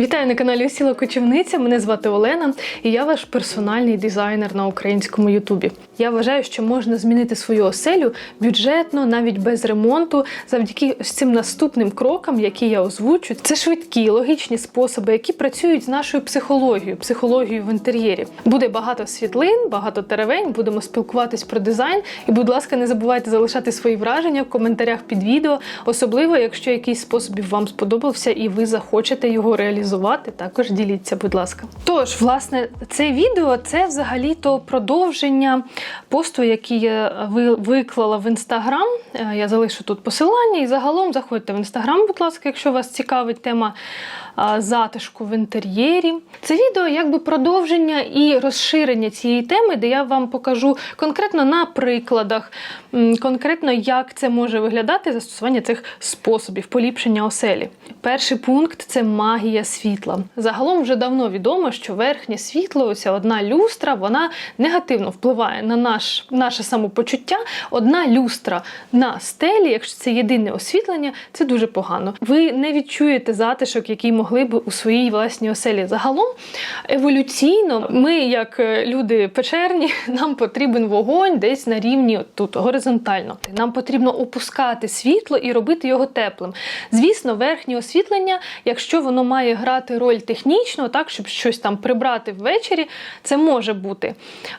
Вітаю на каналі Осіла Кочівниця. Мене звати Олена, і я ваш персональний дизайнер на українському Ютубі. Я вважаю, що можна змінити свою оселю бюджетно, навіть без ремонту, завдяки ось цим наступним крокам, які я озвучу. Це швидкі, логічні способи, які працюють з нашою психологією, психологією в інтер'єрі. Буде багато світлин, багато теревень. Будемо спілкуватись про дизайн. І, будь ласка, не забувайте залишати свої враження в коментарях під відео, особливо якщо якийсь спосіб вам сподобався і ви захочете його реалізувати. Також діліться, будь ласка. Тож, власне, це відео це взагалі-то продовження посту, який я виклала в інстаграм. Е, Я залишу тут посилання і загалом заходьте в інстаграм, будь ласка, якщо вас цікавить тема затишку в інтер'єрі. Це відео якби продовження і розширення цієї теми, де я вам покажу конкретно на прикладах, конкретно як це може виглядати застосування цих способів поліпшення оселі. Перший пункт це магія світла. Загалом вже давно відомо, що верхнє світло, оця одна люстра, вона негативно впливає на наш, наше самопочуття. Одна люстра на стелі, якщо це єдине освітлення, це дуже погано. Ви не відчуєте затишок, який могли б у своїй власній оселі. Загалом еволюційно, ми, як е, люди печерні, нам потрібен вогонь десь на рівні тут горизонтально. Нам потрібно опускати світло і робити його теплим. Звісно, верхнє освітлення, якщо воно має грати роль технічно, так щоб щось там прибрати ввечері, це може бути.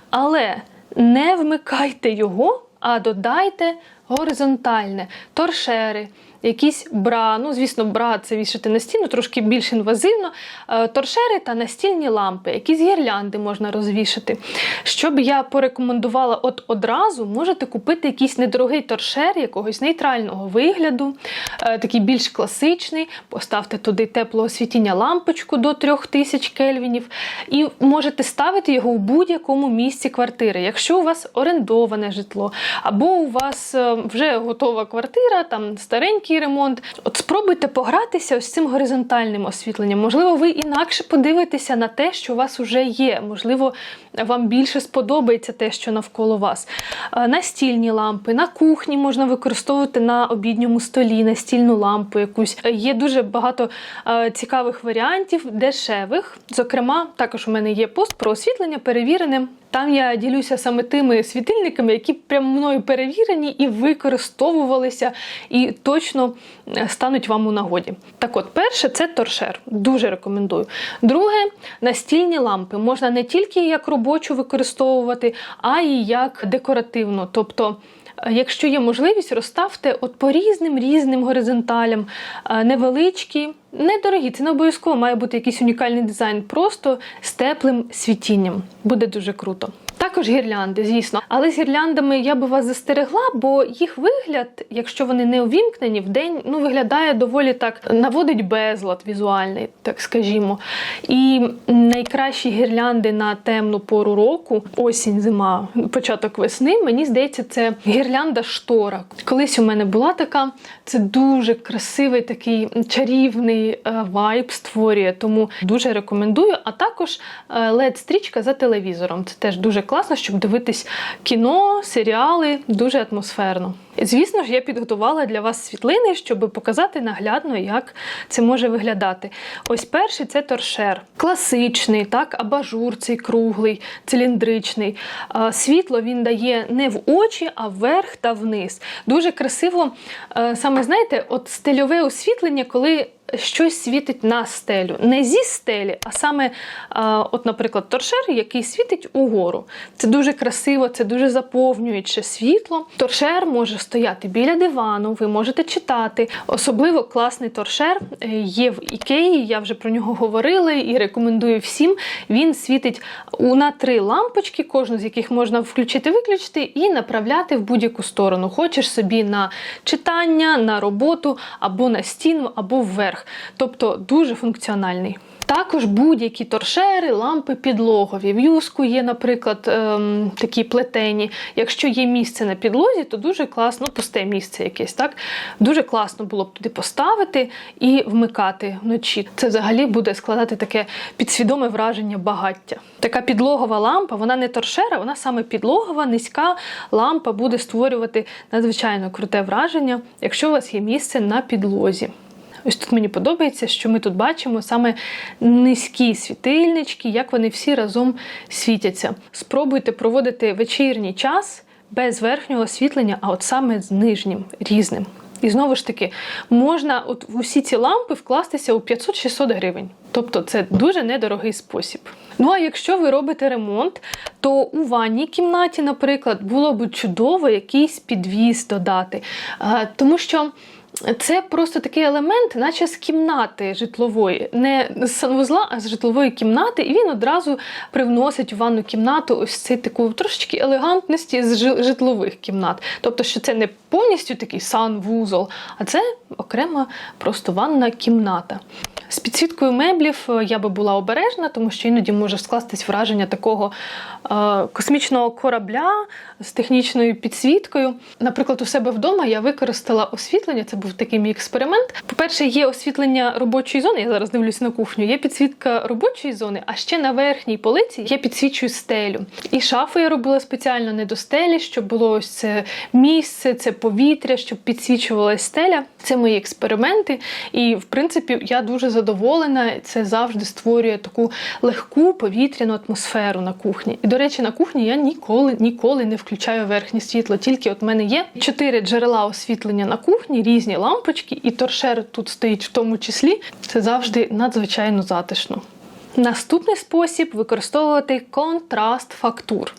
Але не вмикайте його, а додайте горизонтальне, торшери. Якісь бра, ну звісно, бра це вішати на стіну, трошки більш інвазивно. Е, Торшери та настільні лампи, якісь гірлянди можна розвішати. Що б я порекомендувала от одразу, можете купити якийсь недорогий торшер якогось нейтрального вигляду, е, такий більш класичний. Поставте туди теплого освітіння лампочку до 3000 кельвінів, і можете ставити його у будь-якому місці квартири. Якщо у вас орендоване житло, або у вас е, вже готова квартира, там старенький ремонт. От спробуйте погратися ось цим горизонтальним освітленням. Можливо, ви інакше подивитеся на те, що у вас вже є. Можливо, вам більше сподобається те, що навколо вас. Е, Настільні лампи, на кухні можна використовувати на обідньому столі, настільну лампу якусь. Е, Є дуже багато е, цікавих варіантів, дешевих. Зокрема, також у мене є пост про освітлення перевірене. Там я ділюся саме тими світильниками, які прям мною перевірені і використовувалися, і точно е, стануть вам у нагоді. Так от, перше, це торшер. Дуже рекомендую. Друге, настільні лампи можна не тільки як робочу використовувати, а й як декоративну. Тобто, Якщо є можливість, розставте от по різним різним горизонталям, невеличкі, недорогі. Це не обов'язково має бути якийсь унікальний дизайн, просто з теплим світінням. Буде дуже круто. Також гірлянди, звісно. Але з гірляндами я би вас застерегла, бо їх вигляд, якщо вони не увімкнені в день, ну виглядає доволі так, наводить безлад візуальний, так скажімо. І найкращі гірлянди на темну пору року, осінь, зима, початок весни, мені здається, це гірлянда штора. Колись у мене була така, це дуже красивий такий чарівний е, вайб створює, тому дуже рекомендую. А також led стрічка за телевізором. Це теж дуже класно, щоб дивитись кіно, серіали, дуже атмосферно. Звісно ж, я підготувала для вас світлини, щоб показати наглядно, як це може виглядати. Ось перший це торшер. Класичний, так, абажур цей круглий, циліндричний. Світло він дає не в очі, а вверх та вниз. Дуже красиво, е, саме знаєте, от стильове освітлення, коли щось світить на стелю. Не зі стелі, а саме, а, от, наприклад, торшер, який світить угору. Це дуже красиво, це дуже заповнююче світло. Торшер може стояти біля дивану, ви можете читати. Особливо класний торшер е, є в Ікеї, я вже про нього говорила і рекомендую всім. Він світить на три лампочки, кожну з яких можна включити-виключити і направляти в будь-яку сторону. Хочеш собі на читання, на роботу, або на стіну, або вверх. Тобто дуже функціональний. Також будь-які торшери, лампи підлогові. В юску є, наприклад, ем, такі плетені. Якщо є місце на підлозі, то дуже класно, ну, пусте місце якесь, так? Дуже класно було б туди поставити і вмикати вночі. Це взагалі буде складати таке підсвідоме враження багаття. Така підлогова лампа, вона не торшера, вона саме підлогова, низька лампа буде створювати надзвичайно круте враження, якщо у вас є місце на підлозі. Ось тут мені подобається, що ми тут бачимо саме низькі світильнички, як вони всі разом світяться. Спробуйте проводити вечірній час без верхнього освітлення, а от саме з нижнім різним. І знову ж таки, можна от в усі ці лампи вкластися у 500-600 гривень. Тобто це дуже недорогий спосіб. Ну а якщо ви робите ремонт, то у ванній кімнаті, наприклад, було б чудово якийсь підвіз додати. Тому що. Це просто такий елемент, наче з кімнати житлової, не з санвузла, а з житлової кімнати, і він одразу привносить у ванну кімнату ось цей таку трошечки елегантності з житлових кімнат. Тобто, що це не повністю такий санвузол, а це окрема просто ванна кімната. З підсвіткою меблів е, я би була обережна, тому що іноді може скластись враження такого е, космічного корабля з технічною підсвіткою. Наприклад, у себе вдома я використала освітлення. Це був такий мій експеримент. По-перше, є освітлення робочої зони. Я зараз дивлюсь на кухню. Є підсвітка робочої зони, а ще на верхній полиці я підсвічую стелю. І шафу я робила спеціально не до стелі, щоб було ось це місце, це повітря, щоб підсвічувалась стеля. Це мої експерименти. І в принципі я дуже задоволена. Це завжди створює таку легку повітряну атмосферу на кухні. І до речі, на кухні я ніколи ніколи не включаю верхнє світло. Тільки от в мене є чотири джерела освітлення на кухні, різні лампочки, і торшер тут стоїть в тому числі. Це завжди надзвичайно затишно. Наступний спосіб використовувати контраст фактур.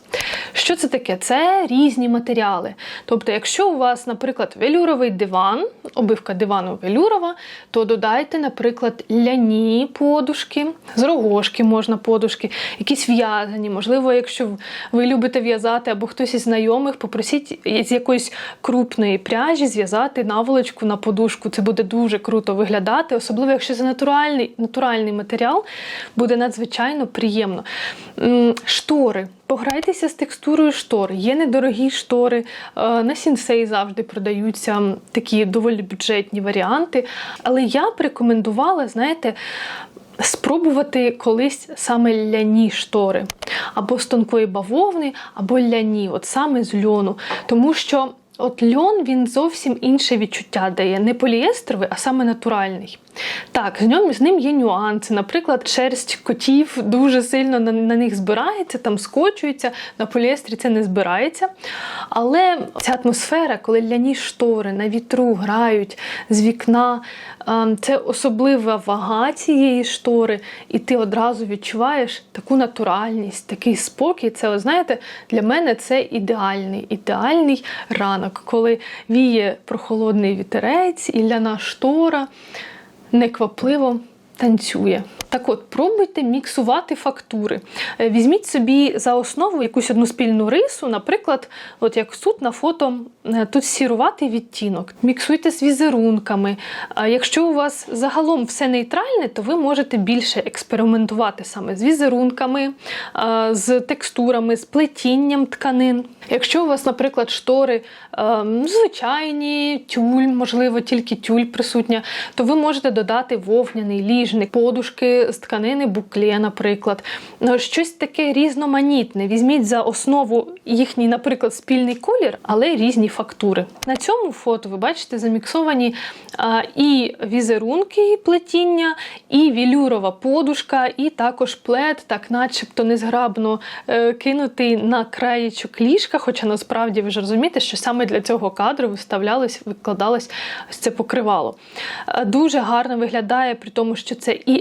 Що це таке? Це різні матеріали. Тобто, якщо у вас, наприклад, велюровий диван, обивка дивану велюрова, то додайте, наприклад, ляні подушки, з рогошки можна подушки, якісь в'язані. Можливо, якщо ви любите в'язати або хтось із знайомих, попросіть з якоїсь крупної пряжі зв'язати наволочку на подушку. Це буде дуже круто виглядати, особливо якщо це натуральний, натуральний матеріал, буде надзвичайно приємно. Штори. Пограйтеся з текстурою штор. Є недорогі штори. е, На сінсей завжди продаються такі доволі бюджетні варіанти. Але я б рекомендувала, знаєте, спробувати колись саме ляні штори. Або з тонкої бавовни, або ляні, от саме з льону. Тому що от льон він зовсім інше відчуття дає. Не поліестровий, а саме натуральний. Так, з ньому з ним є нюанси. Наприклад, шерсть котів дуже сильно на, на них збирається, там скочується, на поліестрі це не збирається. Але ця атмосфера, коли ляні штори на вітру грають з вікна, це особлива вага цієї штори, і ти одразу відчуваєш таку натуральність, такий спокій. Це, знаєте, для мене це ідеальний, ідеальний ранок, коли віє прохолодний вітерець і ляна штора неквапливо танцює. Так от, пробуйте міксувати фактури. Е, Візьміть собі за основу якусь одну спільну рису, наприклад, от як тут на фото, е, тут сіруватий відтінок. Міксуйте з візерунками. Якщо у вас загалом все нейтральне, то ви можете більше експериментувати саме з візерунками, з текстурами, з плетінням тканин. Якщо у вас, наприклад, штори е, звичайні, тюль, можливо, тільки тюль присутня, то ви можете додати вовняний ліжник, подушки з тканини букле, наприклад. Ну, Щось таке різноманітне. Візьміть за основу їхній, наприклад, спільний колір, але різні фактури. На цьому фото ви бачите заміксовані і візерунки, плетіння, і вілюрова подушка, і також плед, так начебто незграбно е, кинутий на краєчок ліжка. Хоча насправді ви ж розумієте, що саме для цього кадру виставлялось, викладалось ось це покривало. Е, Дуже гарно виглядає, при тому, що це і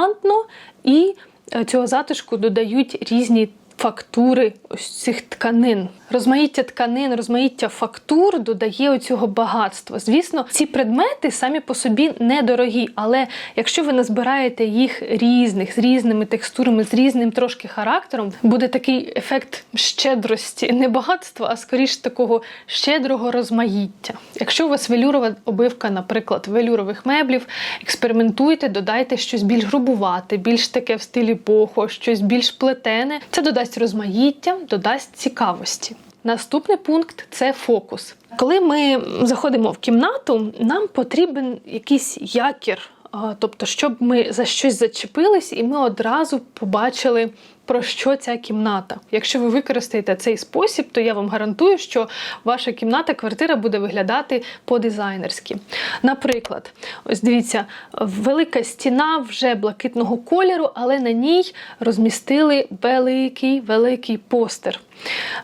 елегантно, і е, цього затишку додають різні фактури ось цих тканин. Розмаїття тканин, розмаїття фактур додає оцього багатства. Звісно, ці предмети самі по собі недорогі, але якщо ви назбираєте їх різних, з різними текстурами, з різним трошки характером, буде такий ефект щедрості, не багатства, а скоріш такого щедрого розмаїття. Якщо у вас велюрова обивка, наприклад, велюрових меблів, експериментуйте, додайте щось більш грубувате, більш таке в стилі бохо, щось більш плетене. Це додасть розмаїття, додасть цікавості. Наступний пункт це фокус. Коли ми заходимо в кімнату, нам потрібен якийсь якір, тобто, щоб ми за щось зачепились, і ми одразу побачили про що ця кімната. Якщо ви використаєте цей спосіб, то я вам гарантую, що ваша кімната, квартира буде виглядати по-дизайнерськи. Наприклад, ось дивіться, велика стіна вже блакитного кольору, але на ній розмістили великий великий постер.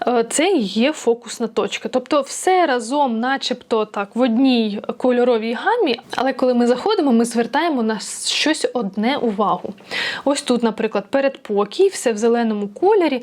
Е, Це і є фокусна точка. Тобто все разом, начебто так, в одній кольоровій гамі, але коли ми заходимо, ми звертаємо на щось одне увагу. Ось тут, наприклад, передпокій, все в зеленому кольорі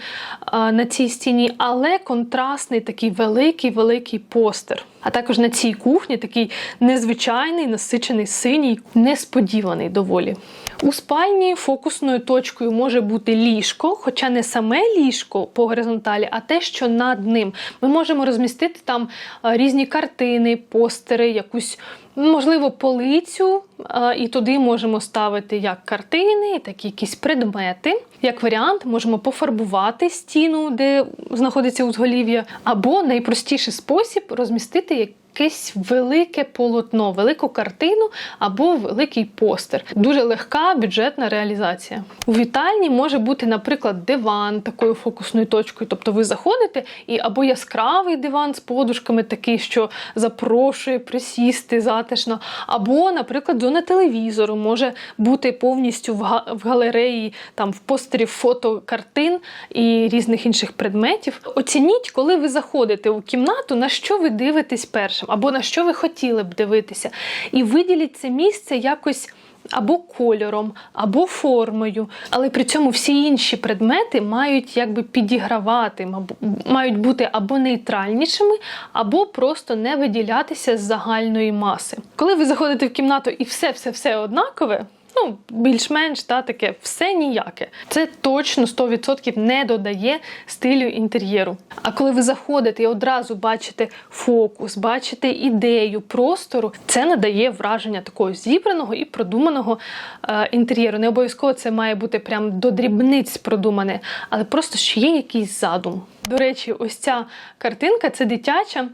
на цій стіні, але контрастний такий великий-великий постер. А також на цій кухні такий незвичайний, насичений синій, несподіваний доволі. У спальні фокусною точкою може бути ліжко, хоча не саме ліжко по горизонталі, а те, що над ним. Ми можемо розмістити там різні картини, постери, якусь. Можливо, полицю, і туди можемо ставити як картини, так і якісь предмети. Як варіант, можемо пофарбувати стіну, де знаходиться узголів'я, або найпростіший спосіб розмістити якесь велике полотно, велику картину або великий постер. Дуже легка бюджетна реалізація. У вітальні може бути, наприклад, диван такою фокусною точкою. Тобто ви заходите і або яскравий диван з подушками, такий, що запрошує присісти затишно, або, наприклад, зона телевізору може бути повністю в галереї, там в постері фото картин і різних інших предметів. Оцініть, коли ви заходите у кімнату, на що ви дивитесь першим, або на що ви хотіли б дивитися, і виділіть це місце якось. Або кольором, або формою, але при цьому всі інші предмети мають якби підігравати, мають бути або нейтральнішими, або просто не виділятися з загальної маси. Коли ви заходите в кімнату і все, все, все однакове. Ну, більш-менш та таке все ніяке. Це точно 100% не додає стилю інтер'єру. А коли ви заходите і одразу бачите фокус, бачите ідею простору, це надає враження такого зібраного і продуманого е, інтер'єру. Не обов'язково це має бути прям до дрібниць продумане, але просто що є якийсь задум. До речі, ось ця картинка, це дитяча,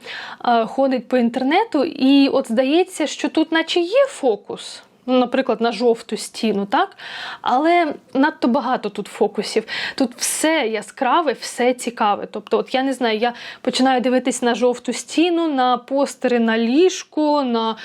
е, ходить по інтернету, і от здається, що тут, наче є фокус наприклад, на жовту стіну, так? Але надто багато тут фокусів. Тут все яскраве, все цікаве. Тобто, от я не знаю, я починаю дивитись на жовту стіну, на постери на ліжко, на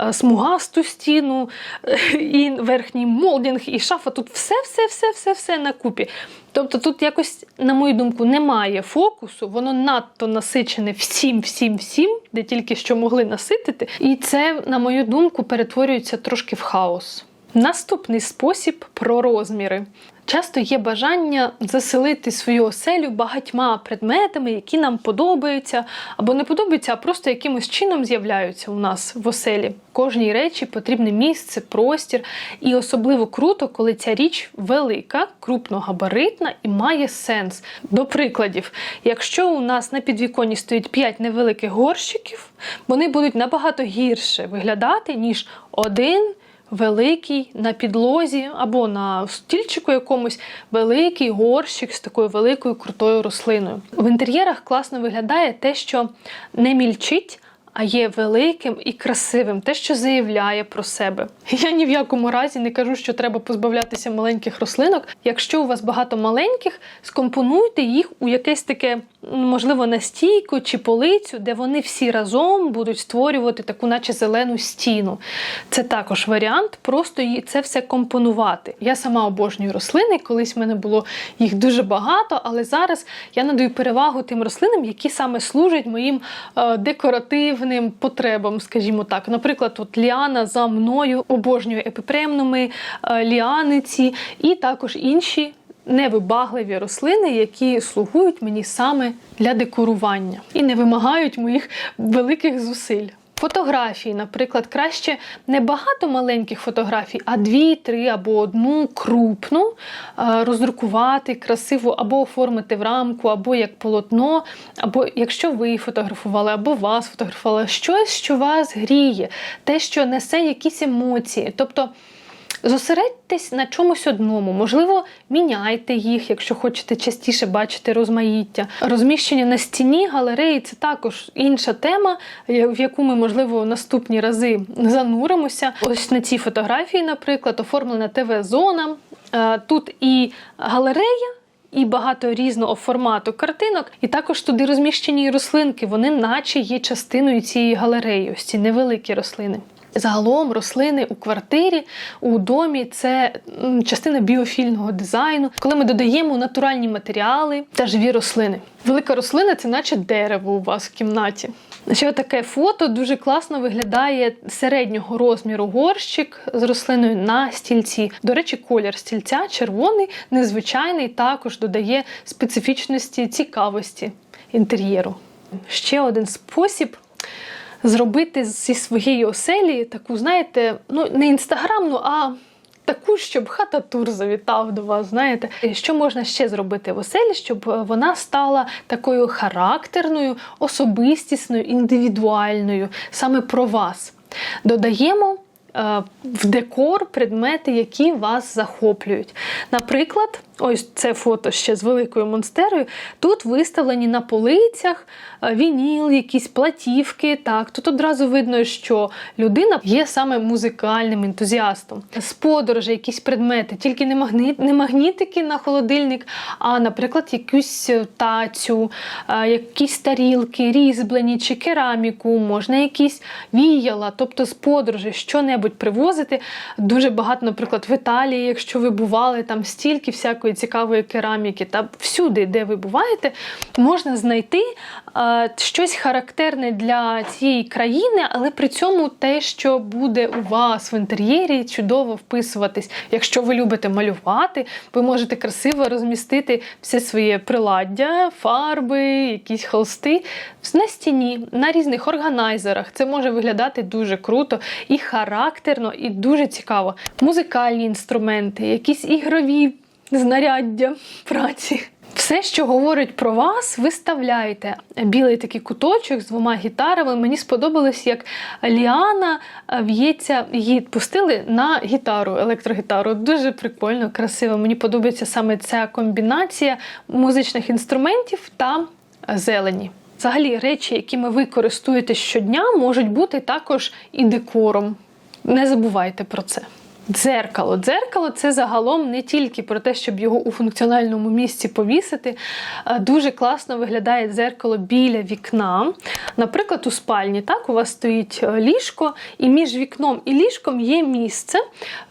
е, смугасту стіну, і верхній молдінг, і шафа. Тут все, все, все, все, все на купі. Тобто тут якось, на мою думку, немає фокусу, воно надто насичене всім, всім, всім, де тільки що могли наситити. І це, на мою думку, перетворюється трошки в хаос. Наступний спосіб про розміри. Часто є бажання заселити свою оселю багатьма предметами, які нам подобаються або не подобаються, а просто якимось чином з'являються у нас в оселі. Кожній речі потрібне місце, простір, і особливо круто, коли ця річ велика, крупногабаритна і має сенс. До прикладів, якщо у нас на підвіконні стоїть 5 невеликих горщиків, вони будуть набагато гірше виглядати, ніж один великий на підлозі або на стільчику якомусь великий горщик з такою великою крутою рослиною. В інтер'єрах класно виглядає те, що не мільчить. А є великим і красивим, те, що заявляє про себе. Я ні в якому разі не кажу, що треба позбавлятися маленьких рослинок. Якщо у вас багато маленьких, скомпонуйте їх у якесь таке, можливо, настійку чи полицю, де вони всі разом будуть створювати таку, наче зелену стіну. Це також варіант, просто це все компонувати. Я сама обожнюю рослини. Колись в мене було їх дуже багато, але зараз я надаю перевагу тим рослинам, які саме служать моїм е, декоративним потребам, скажімо так. Наприклад, от ліана за мною обожнює епіпремнуми, е, ліаниці і також інші. Невибагливі рослини, які слугують мені саме для декорування і не вимагають моїх великих зусиль. Фотографії, наприклад, краще не багато маленьких фотографій, а дві, три або одну крупну е, роздрукувати красиво, або оформити в рамку, або як полотно, або якщо ви фотографували, або вас фотографували, щось, що вас гріє, те, що несе якісь емоції. Тобто Зосередьтесь на чомусь одному, можливо, міняйте їх, якщо хочете частіше бачити розмаїття. Розміщення на стіні галереї це також інша тема, в яку ми, можливо, наступні рази зануримося. Ось на цій фотографії, наприклад, оформлена ТВ-зона. Е, Тут і галерея. і багато різного формату картинок, і також туди розміщені рослинки. Вони, наче є частиною цієї галереї, ось ці невеликі рослини. Загалом рослини у квартирі, у домі це частина біофільного дизайну, коли ми додаємо натуральні матеріали та живі рослини. Велика рослина це наче дерево у вас в кімнаті. Ще таке фото дуже класно виглядає середнього розміру горщик з рослиною на стільці. До речі, колір стільця червоний, незвичайний, також додає специфічності, цікавості інтер'єру. Ще один спосіб зробити зі своєї оселі таку, знаєте, ну не інстаграмну, а таку, щоб хата тур завітав до вас. Знаєте, що можна ще зробити в оселі, щоб вона стала такою характерною, особистісною, індивідуальною, саме про вас. Додаємо. е, В декор предмети, які вас захоплюють. Наприклад, ось це фото ще з великою монстерою. Тут виставлені на полицях е, вініл, якісь платівки. Так, тут одразу видно, що людина є саме музикальним ентузіастом. З подорожі якісь предмети, тільки не, магніт, не магнітики на холодильник, а, наприклад, якусь е, тацю, е, якісь тарілки, різьблені чи кераміку, можна якісь віяла, тобто з подорожі що-небудь привозити. Дуже багато, наприклад, в Італії, якщо ви бували, там стільки всякої цікавої кераміки, та всюди, де ви буваєте, можна знайти е, щось характерне для цієї країни, але при цьому те, що буде у вас в інтер'єрі, чудово вписуватись. Якщо ви любите малювати, ви можете красиво розмістити все своє приладдя, фарби, якісь холсти на стіні, на різних органайзерах. Це може виглядати дуже круто і характерно, і дуже цікаво. Музикальні інструменти, якісь ігрові знаряддя праці. Все, що говорить про вас, виставляйте. Білий такий куточок з двома гітарами. Мені сподобалось, як Ліана е, в'ється, її пустили на гітару, електрогітару. Дуже прикольно, красиво. Мені подобається саме ця комбінація музичних інструментів та зелені. Взагалі, речі, якими ви користуєтесь щодня, можуть бути також і декором. Не забувайте про це. Дзеркало. Дзеркало це загалом не тільки про те, щоб його у функціональному місці повісити. Дуже класно виглядає дзеркало біля вікна. Наприклад, у спальні так, у вас стоїть е, ліжко, і між вікном і ліжком є місце.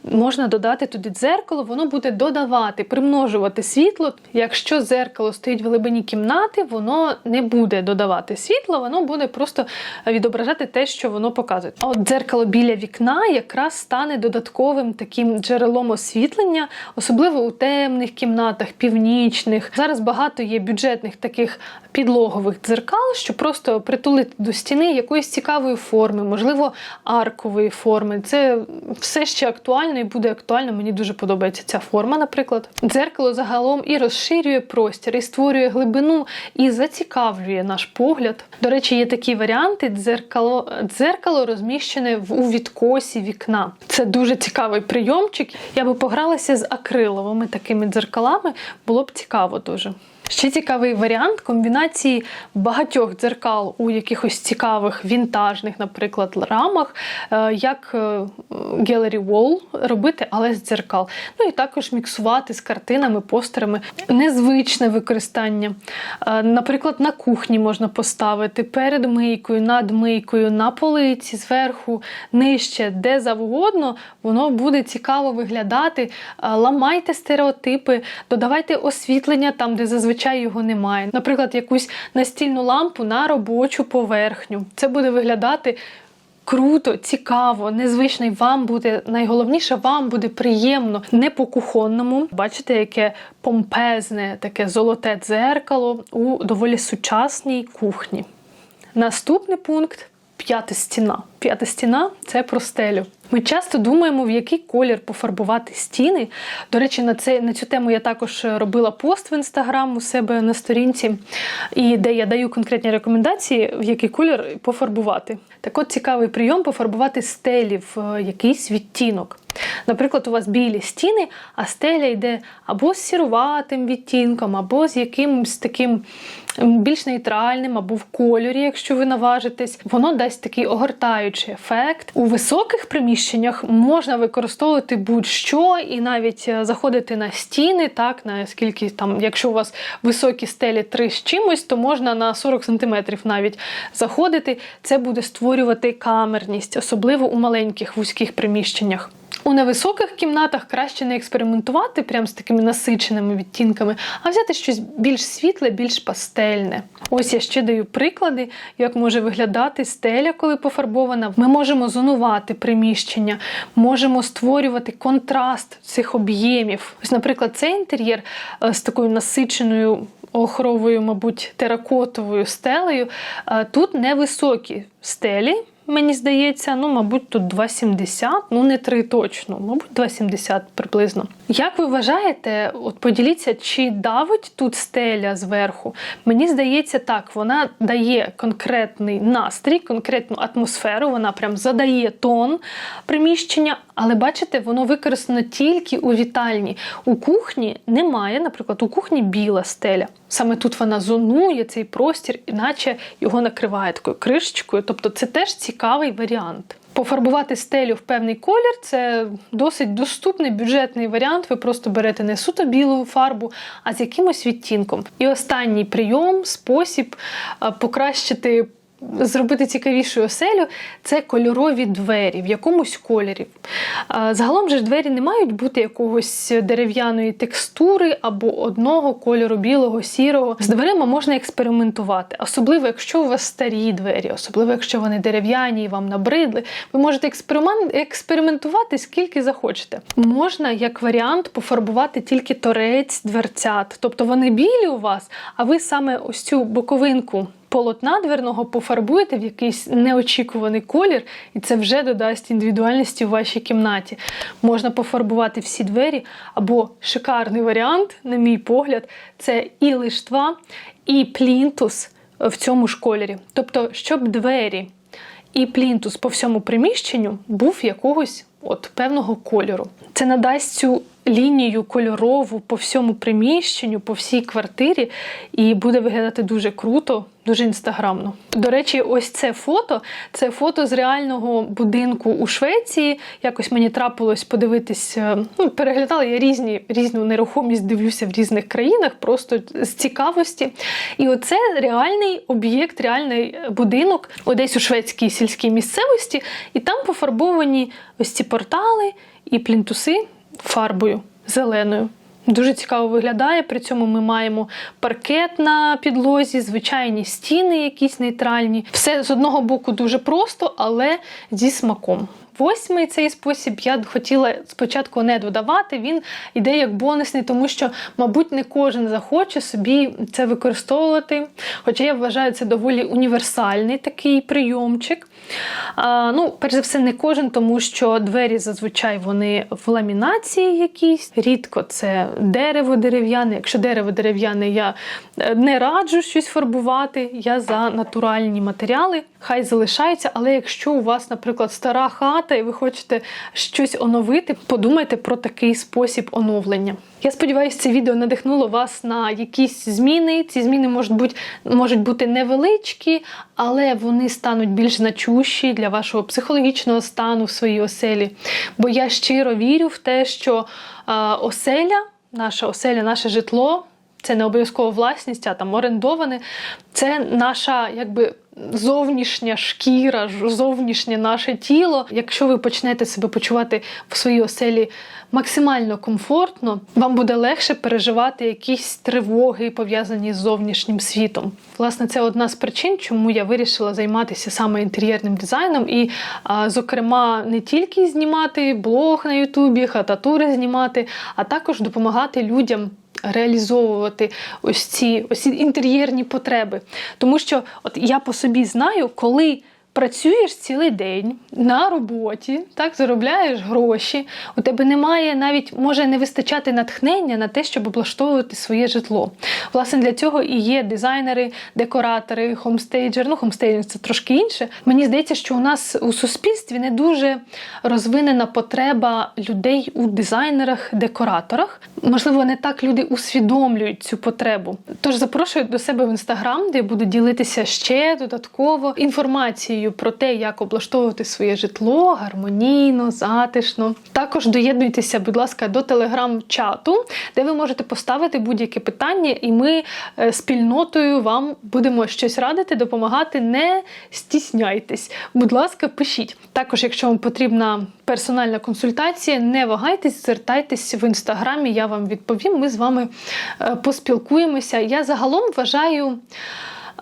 Можна додати туди дзеркало, воно буде додавати, примножувати світло. Якщо дзеркало стоїть в глибині кімнати, воно не буде додавати світло, воно буде просто відображати те, що воно показує. А от дзеркало біля вікна якраз стане додатковим таким джерелом освітлення, особливо у темних кімнатах, північних. Зараз багато є бюджетних таких підлогових дзеркал, що просто притулити до стіни якоїсь цікавої форми, можливо, аркової форми. Це все ще актуально і буде актуально. Мені дуже подобається ця форма, наприклад. Дзеркало загалом і розширює простір, і створює глибину, і зацікавлює наш погляд. До речі, є такі варіанти: дзеркало, дзеркало розміщене у відкосі вікна. Це дуже цікавий прийомчик. Я би погралася з акриловими такими дзеркалами, було б цікаво дуже. Ще цікавий варіант комбінації багатьох дзеркал у якихось цікавих вінтажних, наприклад, рамах, е, як е, Gallery Wall робити, але з дзеркал. Ну і також міксувати з картинами, постерами. Незвичне використання. Е, Наприклад, на кухні можна поставити перед мийкою, над мийкою, на полиці, зверху, нижче, де завгодно, воно буде цікаво виглядати. Ламайте стереотипи, додавайте освітлення там, де зазвичай його немає. Наприклад, якусь настільну лампу на робочу поверхню. Це буде виглядати. Круто, цікаво, незвично і вам буде найголовніше, вам буде приємно, не по кухонному. Бачите, яке помпезне, таке золоте дзеркало у доволі сучасній кухні. Наступний пункт п'ята стіна. П'ята стіна це про стелю. Ми часто думаємо, в який колір пофарбувати стіни. До речі, на це на цю тему я також робила пост в інстаграм у себе на сторінці, і де я даю конкретні рекомендації, в який колір пофарбувати. Так от цікавий прийом пофарбувати стелі в е, якийсь відтінок. Наприклад, у вас білі стіни, а стеля йде або з сіруватим відтінком, або з якимось таким більш нейтральним, або в кольорі, якщо ви наважитесь, воно дасть такий огортаючий ефект. У високих приміщеннях можна використовувати будь-що і навіть е, заходити на стіни, так наскільки там, якщо у вас високі стелі 3 з чимось, то можна на 40 см навіть заходити. Це буде створювати камерність, особливо у маленьких вузьких приміщеннях. У невисоких кімнатах краще не експериментувати прям з такими насиченими відтінками, а взяти щось більш світле, більш пастельне. Ось я ще даю приклади, як може виглядати стеля, коли пофарбована. Ми можемо зонувати приміщення, можемо створювати контраст цих об'ємів. Ось, наприклад, цей інтер'єр е, з такою насиченою. Охровою, мабуть, теракотовою стелею. Е, Тут невисокі стелі, мені здається, ну, мабуть, тут 2,70, ну не 3 точно, мабуть, 2,70 приблизно. Як ви вважаєте, от поділіться, чи давить тут стеля зверху? Мені здається, так, вона дає конкретний настрій, конкретну атмосферу, вона прям задає тон приміщення, але бачите, воно використано тільки у вітальні. У кухні немає, наприклад, у кухні біла стеля. Саме тут вона зонує цей простір, іначе його накриває такою кришечкою. Тобто це теж цікавий варіант. Пофарбувати стелю в певний колір це досить доступний бюджетний варіант. Ви просто берете не суто білу фарбу, а з якимось відтінком. І останній прийом, спосіб е, покращити. Зробити цікавішу оселю це кольорові двері в якомусь кольорі. Загалом же двері не мають бути якогось дерев'яної текстури або одного кольору білого, сірого. З дверима можна експериментувати, особливо якщо у вас старі двері, особливо якщо вони дерев'яні і вам набридли. Ви можете експеримент, експериментувати скільки захочете. Можна як варіант пофарбувати тільки торець дверцят, тобто вони білі у вас, а ви саме ось цю боковинку полотна дверного пофарбуєте в якийсь неочікуваний колір, і це вже додасть індивідуальності в вашій кімнаті. Можна пофарбувати всі двері, або шикарний варіант, на мій погляд, це і лиштва, і плінтус в цьому ж кольорі. Тобто, щоб двері і плінтус по всьому приміщенню був якогось от певного кольору. Це надасть цю лінію кольорову по всьому приміщенню, по всій квартирі, і буде виглядати дуже круто, дуже інстаграмно. До речі, ось це фото це фото з реального будинку у Швеції. Якось мені трапилось подивитись, е, ну, переглядала я різні різну нерухомість, дивлюся в різних країнах, просто з цікавості. І оце реальний об'єкт, реальний будинок, десь у шведській сільській місцевості, і там пофарбовані ось ці портали і плінтуси фарбою зеленою. Дуже цікаво виглядає. При цьому ми маємо паркет на підлозі, звичайні стіни, якісь нейтральні. Все з одного боку дуже просто, але зі смаком. Восьмий цей спосіб я хотіла спочатку не додавати. Він йде як бонусний, тому що, мабуть, не кожен захоче собі це використовувати. Хоча я вважаю це доволі універсальний такий прийомчик. А, ну, перш за все, не кожен, тому що двері зазвичай вони в ламінації якісь. Рідко це дерево дерев'яне. Якщо дерево дерев'яне, я е, не раджу щось фарбувати. Я за натуральні матеріали. Хай залишаються, але якщо у вас, наприклад, стара хата і ви хочете щось оновити, подумайте про такий спосіб оновлення. Я сподіваюся, це відео надихнуло вас на якісь зміни. Ці зміни можуть бути, можуть бути невеличкі, але вони стануть більш значущі для вашого психологічного стану в своїй оселі. Бо я щиро вірю в те, що е, оселя, наша оселя, наше житло. Це не обов'язково власність, а там орендоване. Це наша якби зовнішня шкіра, зовнішнє наше тіло. Якщо ви почнете себе почувати в своїй оселі максимально комфортно, вам буде легше переживати якісь тривоги, пов'язані з зовнішнім світом. Власне, це одна з причин, чому я вирішила займатися саме інтер'єрним дизайном, і, зокрема, не тільки знімати блог на Ютубі, хататури знімати, а також допомагати людям реалізовувати ось ці ось ці інтер'єрні потреби. Тому що от я по собі знаю, коли працюєш цілий день на роботі, так заробляєш гроші. У тебе немає навіть може не вистачати натхнення на те, щоб облаштовувати своє житло. Власне, для цього і є дизайнери, декоратори, хомстейджер. Ну, хомстейджинг це трошки інше. Мені здається, що у нас у суспільстві не дуже розвинена потреба людей у дизайнерах, декораторах. Можливо, не так люди усвідомлюють цю потребу. Тож запрошую до себе в інстаграм, де я буду ділитися ще додатково інформацією про те, як облаштовувати своє житло гармонійно, затишно. Також доєднуйтеся, будь ласка, до телеграм-чату, де ви можете поставити будь-яке питання, і ми е, спільнотою вам будемо щось радити, допомагати. Не стісняйтесь. Будь ласка, пишіть. Також, якщо вам потрібна персональна консультація, не вагайтесь, звертайтесь в інстаграмі, я вам відповім. Ми з вами е, поспілкуємося. Я загалом вважаю.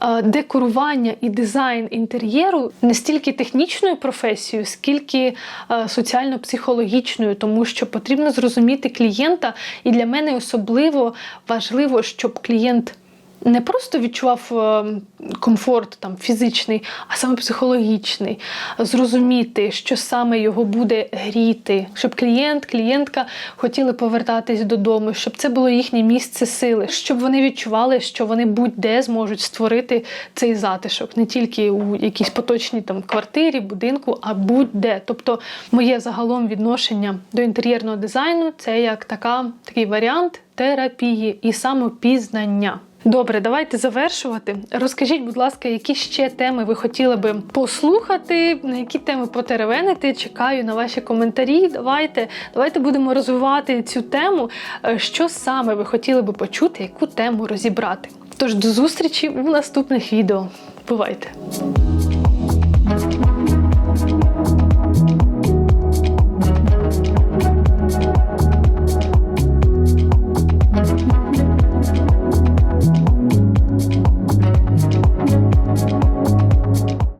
Е, Декорування і дизайн інтер'єру не стільки технічною професією, скільки е, соціально-психологічною, тому що потрібно зрозуміти клієнта, і для мене особливо важливо, щоб клієнт не просто відчував е, комфорт там фізичний, а саме психологічний, зрозуміти, що саме його буде гріти, щоб клієнт, клієнтка хотіли повертатись додому, щоб це було їхнє місце сили, щоб вони відчували, що вони будь-де зможуть створити цей затишок, не тільки у якійсь поточній там квартирі, будинку, а будь-де. Тобто, моє загалом відношення до інтер'єрного дизайну це як така, такий варіант терапії і самопізнання. Добре, давайте завершувати. Розкажіть, будь ласка, які ще теми ви хотіли би послухати, на які теми потеревенити. Чекаю на ваші коментарі. Давайте, давайте будемо розвивати цю тему. Е, Що саме ви хотіли би почути, яку тему розібрати? Тож до зустрічі у наступних відео. Бувайте!